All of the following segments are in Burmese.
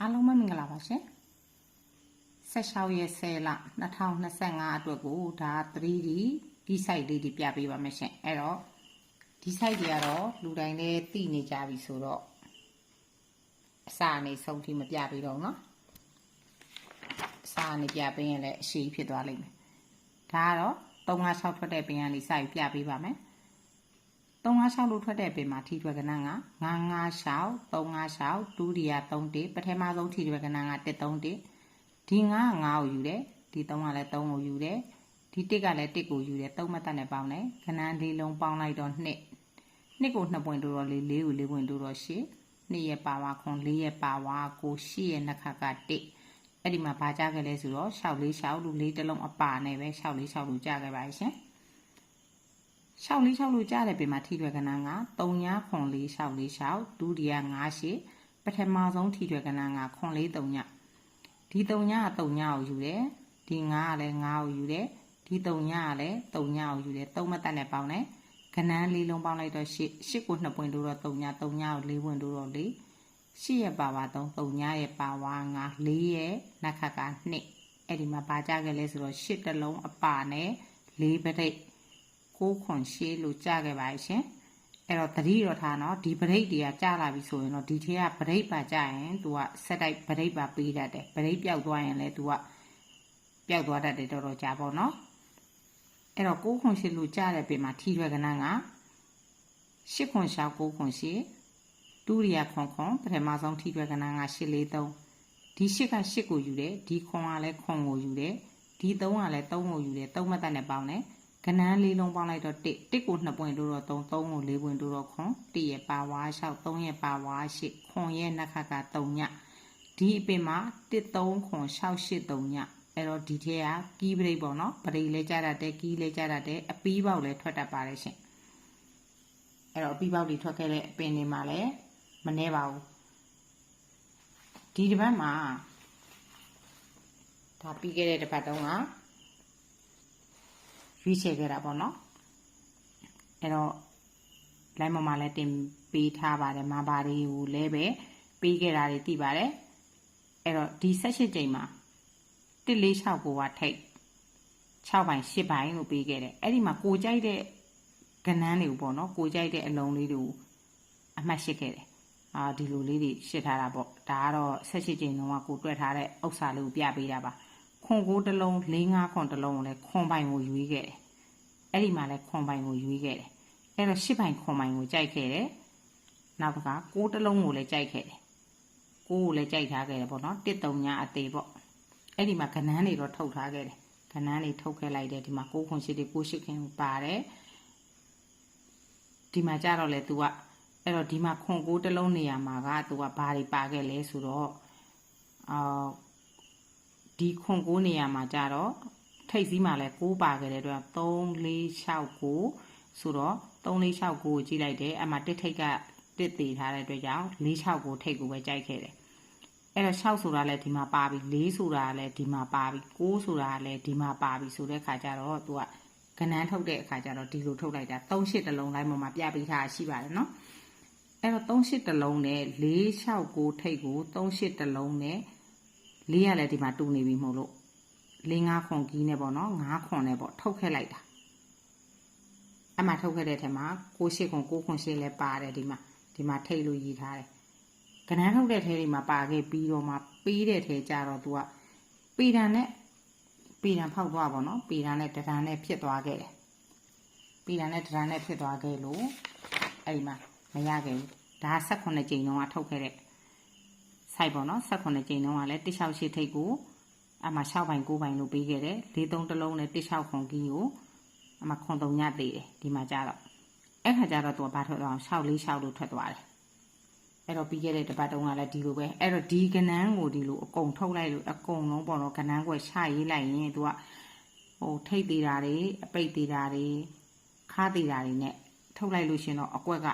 အားလုံးပဲမင်္ဂလာပါရှင်16ရက်10လ2025အတွက်ကိုဒါ 3D ဒီ site လေးဒီပြပေးပါမယ်ရှင်အဲ့တော့ဒီ site တွေကတော့လူတိုင်းလည်းသိနေကြပြီဆိုတော့အစာအနေဆုံးထိမပြပေးတော့ဘူးเนาะအစာအနေပြပေးရင်လည်းအရှိဖြစ်သွားလိမ့်မယ်ဒါကတော့356ထွက်တဲ့ပင်ကနေစပြီးပြပေးပါမယ် 356လို့ထွက်တဲ့ပင်မှာထိထွက်ကဏ္ဍက956 356ဒုတိယ31ပထမဆုံးထိထွက်ကဏ္ဍက131ဒီ9က9ကိုယူတယ်ဒီ3ကလည်း3ကိုယူတယ်ဒီ1ကလည်း1ကိုယူတယ်3မတ်တက်နဲ့ပေါင်းတယ်ကဏ္ဍလေးလုံးပေါင်းလိုက်တော့2နှစ်ကို2ပွင့်တိုးတော့လေး4ကို4ပွင့်တိုးတော့8နှစ်ရဲ့ပါဝါခွန်4ရဲ့ပါဝါကို8ရဲ့နှစ်ခါက1အဲ့ဒီမှာဘာကြခဲ့လဲဆိုတော့6 4 6လူလေးတစ်လုံးအပါနဲ့ပဲ6 4 6လူကြခဲ့ပါရှင် 6 4 6လူကြတဲ့ပြင်မှာထိထွက်ကဏ္ဍက3ညာခွန်4 6 4 6ဒုတိယ9 8ပထမဆုံးထိထွက်ကဏ္ဍကခွန်4 3ညာဒီ3ညာက3ညာကိုယူတယ်ဒီ9ကလည်း9ကိုယူတယ်ဒီ3ညာကလည်း3ညာကိုယူတယ်3မတက်နဲ့ပေါင်းတယ်ကဏ္ဍလေးလုံးပေါင်းလိုက်တော့8 8ကို2ပွင့်တိုးတော့3ညာ3ညာကို4ပွင့်တိုးတော့4 8ရဲ့ပါဝါ3 3ညရဲ့ပါဝါ5 4ရဲ့နက်ခတ်က2အဲ့ဒီမှာပါကြခဲ့လဲဆိုတော့8တလုံးအပါနဲ့4ပရိတ် 6ခွန်8လို့ကြခဲ့ပါရှင်အဲ့တော့တတိတော့ထားနော်ဒီပရိတ်တွေကကြာလာပြီဆိုရင်တော့ဒီထဲကပရိတ်ပါကြရင် तू ကဆက်တိုက်ပရိတ်ပါပေးတတ်တယ်ပရိတ်ပြောက်သွားရင်လည်း तू ကပျောက်သွားတတ်တယ်တော်တော်ကြာပေါ့နော်အဲ့တော့6ခွန်8လို့ကြားတဲ့ပြင်မှာထီရွယ်ကဏ္ဍက8ခွန်6 9ခွန်8ဒုတိယခွန်ခွန်ပထမဆုံးထိတွဲကဏ္ဍက843ဒီ8က8ကိုယူတယ်ဒီခွန်ကလည်းခွန်ကိုယူတယ်ဒီ3ကလည်း3ကိုယူတယ်3မတ်တက်နဲ့ပေါင်းတယ် ကဏ္ဍလေးလုံးပေါင်းလိုက်တော့1 1ကို2ပွင့်တိုးတော့3 3ကို4ပွင့်တိုးတော့ခွန်1ရဲ့ပါဝါ6 3ရဲ့ပါဝါ8ခွန်ရဲ့နှက်ခတ်က3ညဒီအပင်မှာ1 3ခွန်6 8 3ညအဲ့တော့ဒီထဲကကီးပရိတ်ပေါ့နော်ပရိတ်လဲကြတတ်တယ်ကီးလဲကြတတ်တယ်အပီးပေါက်လဲထွက်တတ်ပါတယ်ရှင်အဲ့တော့အပီးပေါက်တွေထွက်ခဲ့တဲ့အပင်တွေမှာလည်းမနှဲပါဘူးဒီတစ်ပတ်မှာဒါပြီးခဲ့တဲ့တစ်ပတ်တုန်းက ရွေးချယ်ခဲ့တာပေါ့နော်အဲ့တော့ line ပေါ်မှာလည်းတင်ပေးထားပါတယ်မဘာတွေကိုလည်းပဲပေးခဲ့တာတွေသိပါတယ်အဲ့တော့ဒီ16ကြိမ်မှာ146ကိုကထိတ်6ပိုင်း10ပိုင်းကိုပေးခဲ့တယ်အဲ့ဒီမှာကိုကြိုက်တဲ့ကဏ္ဍတွေကိုပေါ့နော်ကိုကြိုက်တဲ့အလုံးလေးတွေကိုအမှတ်ရှိခဲ့တယ်အာဒီလိုလေးတွေရှစ်ထားတာပေါ့ဒါကတော့ဆက်ရှိချိန်တုန်းကကိုတွက်ထားတဲ့ဥစ္စာလေးကိုပြပေးတာပါ ခွန်ကိုတစ်လုံး၄၅ခွန်တစ်လုံးကိုလည်းခွန်ပိုင်ကိုယူခဲ့တယ်အဲ့ဒီမှာလည်းခွန်ပိုင်ကိုယူခဲ့တယ်အဲ့တော့ရှစ်ပိုင်ခွန်ပိုင်ကိုကြိုက်ခဲ့တယ်နောက်တစ်ခါကိုတစ်လုံးကိုလည်းကြိုက်ခဲ့တယ်ကိုကိုလည်းကြိုက်ထားခဲ့တယ်ပေါ့နော်တစ်တုံညာအသေးပေါ့အဲ့ဒီမှာကဏ္ဍတွေတော့ထုတ်ထားခဲ့တယ်ကဏ္ဍတွေထုတ်ခဲ့လိုက်တယ်ဒီမှာကိုခွန်ရှိတွေကိုရှိခင်ပါတယ်ဒီမှာကြတော့လေ तू ကအဲ့တော့ဒီမှာခွန်ကိုးတစ်လုံးနေရာမှာကသူကဘာတွေပါခဲ့လဲဆိုတော့အာ ဒီခွန်ကိုးနေရာမှာကြတော့ထိတ်စည်းမှာလဲ6ပါခဲ့တဲ့အတွက်3 4 6 9ဆိုတော့3 4 6 9ကိုကြည့်လိုက်တယ်အမှတစ်ထိတ်ကတစ်သေးထားတဲ့အတွက်ကြောင့်4 6 9ထိတ်ကိုပဲကြိုက်ခဲ့တယ်အဲ့တော့6ဆိုတာလည်းဒီမှာပါပြီ4ဆိုတာလည်းဒီမှာပါပြီ9ဆိုတာလည်းဒီမှာပါပြီဆိုတဲ့ခါကျတော့သူကကဏ္ဍထုတ်တဲ့အခါကျတော့ဒီလိုထုတ်လိုက်တာ3 8တလုံးလိုက်မှမှာပြပေးထားရှိပါတယ်နော်အဲ့တော့38တလုံးနဲ့469ထိတ်ကို38တလုံးနဲ့ 4ရလည်းဒီမှာတူနေပြီမဟုတ်လို့4 5ခွန်ကီးနဲ့ပေါ့နော်5ခွန်နဲ့ပေါ့ထုတ်ခဲ့လိုက်တာအမှထုတ်ခဲ့တဲ့ထဲမှာ68ခွန်9ခွန်8လည်းပါတယ်ဒီမှာဒီမှာထိတ်လို့ရည်ထားတယ်ကဏ္ဍထုတ်တဲ့ထဲဒီမှာပါခဲ့ပြီးတော့မှပေးတဲ့ထဲကြတော့ तू ကပေတံနဲ့ပေတံဖောက်သွားပါတော့ပေတံနဲ့တရံနဲ့ဖြစ်သွားခဲ့တယ်ပေတံနဲ့တရံနဲ့ဖြစ်သွားခဲ့လို့အဲ့ဒီမှာမရခဲ့ဘူးဒါ18ကြိမ်လုံးကထုတ်ခဲ့တဲ့ site ပေါ့နော်18ကြိမ်လုံးကလည်း168ထိပ်ကိုအမှ6ပိုင်း9ပိုင်းလို့ပေးခဲ့တယ်43တလုံးနဲ့16ခွန်ကြီးကိုအမှခွန်3ညသေးတယ်ဒီမှာကြတော့အဲ့ခါကျတော့သူကဘာထွက်သွားအောင်646လို့ထွက်သွားတယ်အဲ့တော့ပြီးခဲ့တဲ့တပတ်တုန်းကလည်းဒီလိုပဲအဲ့တော့ဒီကနန်းကိုဒီလိုအကုန်ထုတ်လိုက်လို့အကုန်လုံးပေါ့နော်ကနန်းကွယ်ချရေးလိုက်ရင်သူကဟိုထိတ်သေးတာတွေအပိတ်သေးတာတွေခါသေးတာတွေနဲ့ထုတ်လိုက်လို့ရှင်တော့အကွက်က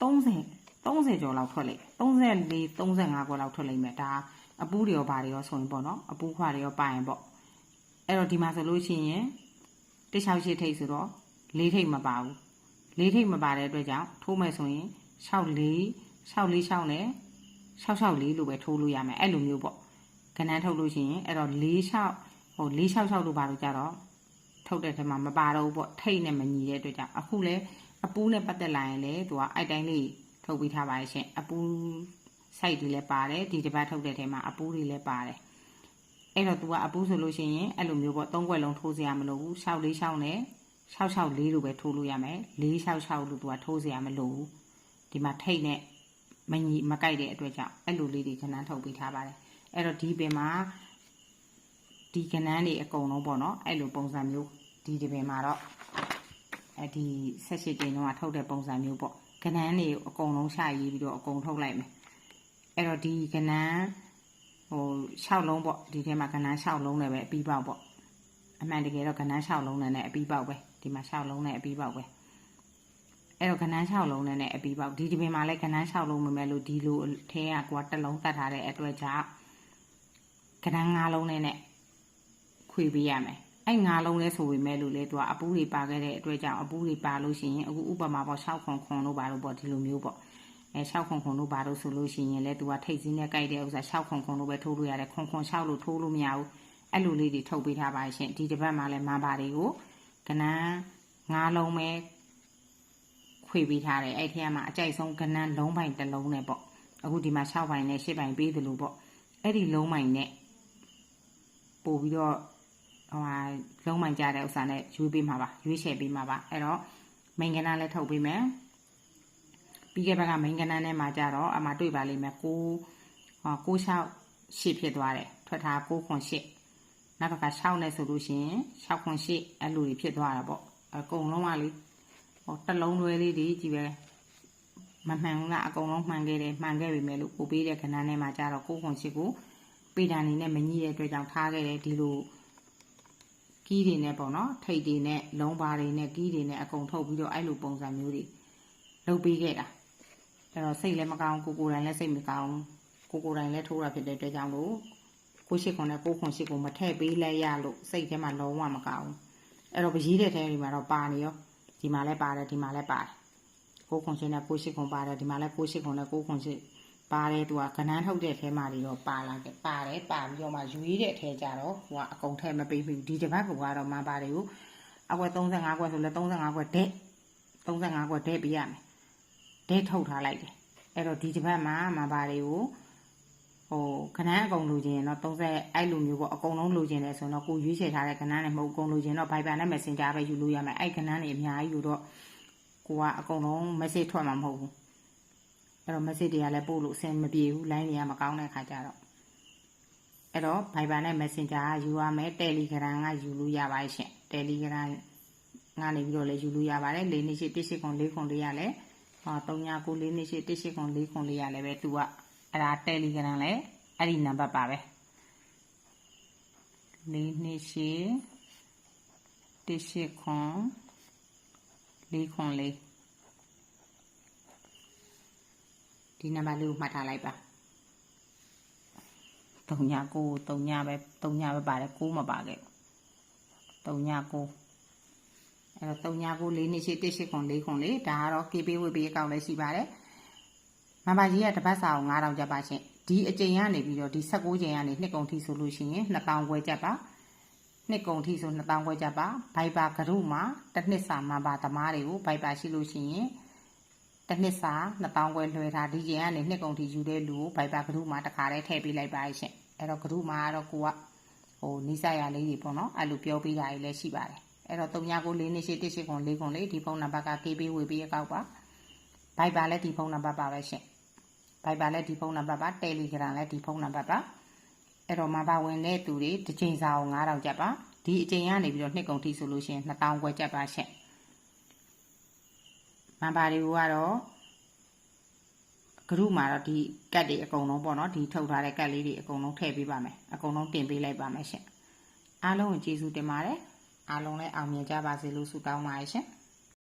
30 30ကျော်လောက်ထွက်လိမ့် 34 35ကွက်လောက်ထွက်လိမ့်မယ်ဒါအပူးတွေရောဘာတွေရောဆိုရင်ပေါ့နော်အပူးခွာတွေရောပါရင်ပေါ့အဲ့တော့ဒီမှာဆိုလို့ရှိရင်168ထိပ်ဆိုတော့၄ထိပ်မပါဘူး၄ထိပ်မပါတဲ့အတွက်ကြောင့်ထိုးမယ်ဆိုရင်64 646နဲ့664လို့ပဲထိုးလို့ရမယ်အဲ့လိုမျိုးပေါ့ကဏ္ဍထုတ်လို့ရှိရင်အဲ့တော့46ဟို466လို့ပါလို့ကြတော့ထုတ်တဲ့ထဲမှာမပါတော့ဘူးပေါ့ထိတ်နဲ့မညီတဲ့အတွက်ကြောင့်အခုလဲအပူးနဲ့ပတ်သက်လာရင်လေသူကအဲ့တိုင်းလေး ထုတ်ပြီးထားပါရဲ့ရှင်အပူး site တွေလည်းပါတယ်ဒီတစ်ပတ်ထုတ်တဲ့ထဲမှာအပူးတွေလည်းပါတယ်အဲ့တော့ तू ကအပူးဆိုလို့ရှိရင်အဲ့လိုမျိုးပေါ့သုံးခွက်လုံးထိုးစရာမလိုဘူး6 4 6နဲ့664လို့ပဲထိုးလို့ရမယ်466လို့ तू ကထိုးစရာမလိုဘူးဒီမှာထိတ်နဲ့မညီမကြိုက်တဲ့အတွက်ကြောင့်အဲ့လိုလေးတွေခဏထုတ်ပေးထားပါတယ်အဲ့တော့ဒီပင်မှာဒီကနန်းတွေအကုန်လုံးပေါ့နော်အဲ့လိုပုံစံမျိုးဒီဒီပင်မှာတော့အဲ့ဒီဆက်ရှိတင်တော့ထုတ်တဲ့ပုံစံမျိုးပေါ့ ကနန်းတွေအကုန်လုံးရှာရေးပြီးတော့အကုန်ထုတ်လိုက်မယ်အဲ့တော့ဒီကနန်းဟို6လုံးပေါ့ဒီထဲမှာကနန်း6လုံးနဲ့ပဲအပြီးပေါက်ပေါ့အမှန်တကယ်တော့ကနန်း6လုံးနဲ့အပြီးပေါက်ပဲဒီမှာ6လုံးနဲ့အပြီးပေါက်ပဲအဲ့တော့ကနန်း6လုံးနဲ့အပြီးပေါက်ဒီဒီပင်မှာလည်းကနန်း6လုံးမမဲ့လို့ဒီလိုထဲကကွာတစ်လုံးတတ်ထားတဲ့အတွက်ကြောင့်ကနန်း9လုံးနဲ့နဲ့ခွေပေးရမယ် အဲ့9လုံးလဲဆိုပေမဲ့လို့လေသူကအပူးတွေပါခဲ့တဲ့အတွက်ကြောင့်အပူးတွေပါလို့ရှိရင်အခုဥပမာပေါ့6ခွန်ခွန်လို့ပါလို့ပေါ့ဒီလိုမျိုးပေါ့အဲ6ခွန်ခွန်လို့ဘာလို့ဆိုလို့ရှိရင်လဲသူကထိတ်စင်းနဲ့ကြိုက်တဲ့ဥစ္စာ6ခွန်ခွန်လို့ပဲထိုးလို့ရတယ်ခွန်ခွန်6လို့ထိုးလို့မရဘူးအဲ့လိုလေးတွေထုတ်ပေးထားပါရှင်ဒီတစ်ပတ်မှာလဲမန်ပါတွေကိုကနန်း9လုံးပဲခွေပေးထားတယ်အဲ့ထဲမှာအကြိုက်ဆုံးကနန်းလုံးပိုင်တစ်လုံးနဲ့ပေါ့အခုဒီမှာ6ပိုင်နဲ့10ပိုင်ပေးသလိုပေါ့အဲ့ဒီလုံးပိုင်နဲ့ပို့ပြီးတော့ ဟိုဟာလုံးပိုင်ကြတဲ့ဥစ္စာနဲ့ရွေးပေးမှာပါရွေးချယ်ပေးမှာပါအဲ့တော့မိန်ကနန်းလည်းထုတ်ပေးမယ်ပြီးခဲ့ဘက်ကမိန်ကနန်းထဲမှာကြတော့အမှတွေ့ပါလိမ့်မယ်ကိုဟောကို6ရှစ်ဖြစ်သွားတယ်ထွက်ထား6ခွန်ရှစ်နောက်တစ်ခါ6နဲ့ဆိုလို့ရှိရင်6ခွန်ရှစ်အဲ့လိုတွေဖြစ်သွားတာပေါ့အကုန်လုံးကလေဟောတစ်လုံးလွဲလေးတွေကြီးပဲမမှန်ဘူးလားအကုန်လုံးမှန်ခဲ့တယ်မှန်ခဲ့ပြီမဲ့လို့ကိုပေးတဲ့ကနန်းထဲမှာကြတော့6ခွန်ရှစ်ကိုပေတာနေနဲ့မညီတဲ့အတွက်ကြောင့်ထားခဲ့တယ်ဒီလို ကီးတွေနဲ့ပေါ့နော်ထိတ်တွေနဲ့လုံးပါတွေနဲ့ကီးတွေနဲ့အကုန်ထုတ်ပြီးတော့အဲ့လိုပုံစံမျိုးတွေလုပ်ပေးခဲ့တာအဲ့တော့စိတ်လည်းမကောင်းကိုကိုယ်တိုင်လည်းစိတ်မကောင်းကိုကိုယ်တိုင်လည်းထိုးတာဖြစ်တဲ့အတွက်ကြောင့်လို့ကိုရှိခွန်နဲ့ကိုခွန်ရှိကိုမထည့်ပေးလဲရလို့စိတ်ထဲမှာလုံးဝမကောင်းအဲ့တော့ပကြီးတဲ့ထဲတွေမှာတော့ပါနေရောဒီမှာလည်းပါတယ်ဒီမှာလည်းပါတယ်ကိုခွန်ရှိနဲ့ကိုရှိခွန်ပါတယ်ဒီမှာလည်းကိုရှိခွန်နဲ့ကိုခွန်ရှိ ပါတယ်သူကကနန်းထုတ်တဲ့ထဲမှာတွေတော့ပါလာခဲ့ပါတယ်ပါပြီးတော့မှယူရတဲ့ထဲကြတော့ဟိုကအကုန်ထည့်မပေးဘူးဒီတစ်ပတ်ကတော့မပါတယ်ကိုအကွက်35ကွက်ဆိုလဲ35ကွက်ဒက်35ကွက်ဒက်ပေးရမယ်ဒဲထုတ်ထားလိုက်တယ်အဲ့တော့ဒီတစ်ပတ်မှာမပါတွေကိုဟိုခဏအကုန်လိုချင်ရင်တော့30အဲ့လိုမျိုးပေါ့အကုန်လုံးလိုချင်တယ်ဆိုတော့ကိုရွေးချယ်ထားတဲ့ခဏနဲ့မဟုတ်အကုန်လိုချင်တော့ Viber နဲ့ Messenger ပဲယူလို့ရမယ်အဲ့ခဏနဲ့အများကြီးယူတော့ကိုကအကုန်လုံး message ထွက်မှာမဟုတ်ဘူး အဲ့တော့ message တွေကလည်းပို့လို့အဆင်မပြေဘူး line တွေကမကောင်းတဲ့ခါကျတော့အဲ့တော့ Viber နဲ့ Messenger ကယူရမယ် Telegram ကယူလို့ရပါရှင် Telegram ကနေပြီးတော့လည်းယူလို့ရပါတယ်၄နှစ်ရှိတစ်ရှိခွန်၄ခွန်လေးရလဲဟော3994လေးနှစ်ရှိ18ခွန်4ခွန်လေးရလဲပဲ तू ကအဲ့ဒါ Telegram လဲအဲ့ဒီနံပါတ်ပါပဲ4နှစ်ရှိ18ခွန်4ခွန်လေး ဒီနံပါတ်လေးကိုမှတ်ထားလိုက်ပါ3993ညပဲ3ညပဲပါတယ်6မပါခဲ့39အဲ့တော့3994နှစ်ရှိ18ခွန်4ခွန်လေးဒါကတော့ KB ဝေပေးအကောင့်လည်းရှိပါတယ်မမကြီးကတပတ်စာကို9000ကျပ်ပါရှင်ဒီအချိန်ကနေပြီးတော့ဒီ16ချိန်ကနေနှစ်ကုန်ထိဆိုလို့ရှိရင်2000ခွဲကျပ်ပါနှစ်ကုန်ထိဆို2000ခွဲကျပ်ပါဘိုက်ပါကရုမှာတစ်နှစ်စာမှာပါသမားတွေကိုဘိုက်ပါရှိလို့ရှိရင် တစ်နှစ်စာ2000ခွဲလွှဲထားဒီချိန်ကနေနှစ်ကုန်ထိယူတဲ့လူကိုဘိုက်ပါကရုမှာတခါတည်းထည့်ပေးလိုက်ပါရှင်အဲ့တော့ကရုမှာကတော့ကိုကဟိုနိစ္စရလေးတွေပေါ့နော်အဲ့လိုပြောပေးတာတွေလည်းရှိပါတယ်အဲ့တော့3994နှစ်ရှိ18ခွန်4ခွန်လေးဒီဖုန်းနံပါတ်က KB ဝေပေးအကောက်ပါဘိုက်ပါလည်းဒီဖုန်းနံပါတ်ပါပဲရှင်ဘိုက်ပါလည်းဒီဖုန်းနံပါတ်ပါ Telegram လည်းဒီဖုန်းနံပါတ်ပါအဲ့တော့မပါဝင်တဲ့သူတွေတစ်ချိန်စာအောင်9000ကျပ်ပါဒီအချိန်ကနေပြီးတော့နှစ်ကုန်ထိဆိုလို့ရှိရင်2000ခွဲကျပ်ပါရှင် မပါတွေကတော့ဂရုမှာတော့ဒီကတ်တွေအကုန်လုံးပေါ့နော်ဒီထုတ်ထားတဲ့ကတ်လေးတွေအကုန်လုံးထည့်ပေးပါမယ်အကုန်လုံးတင်ပေးလိုက်ပါမယ်ရှင်အားလုံးကိုကျေးဇူးတင်ပါတယ်အားလုံးလည်းအောင်မြင်ကြပါစေလို့ဆုတောင်းပါရရှင်။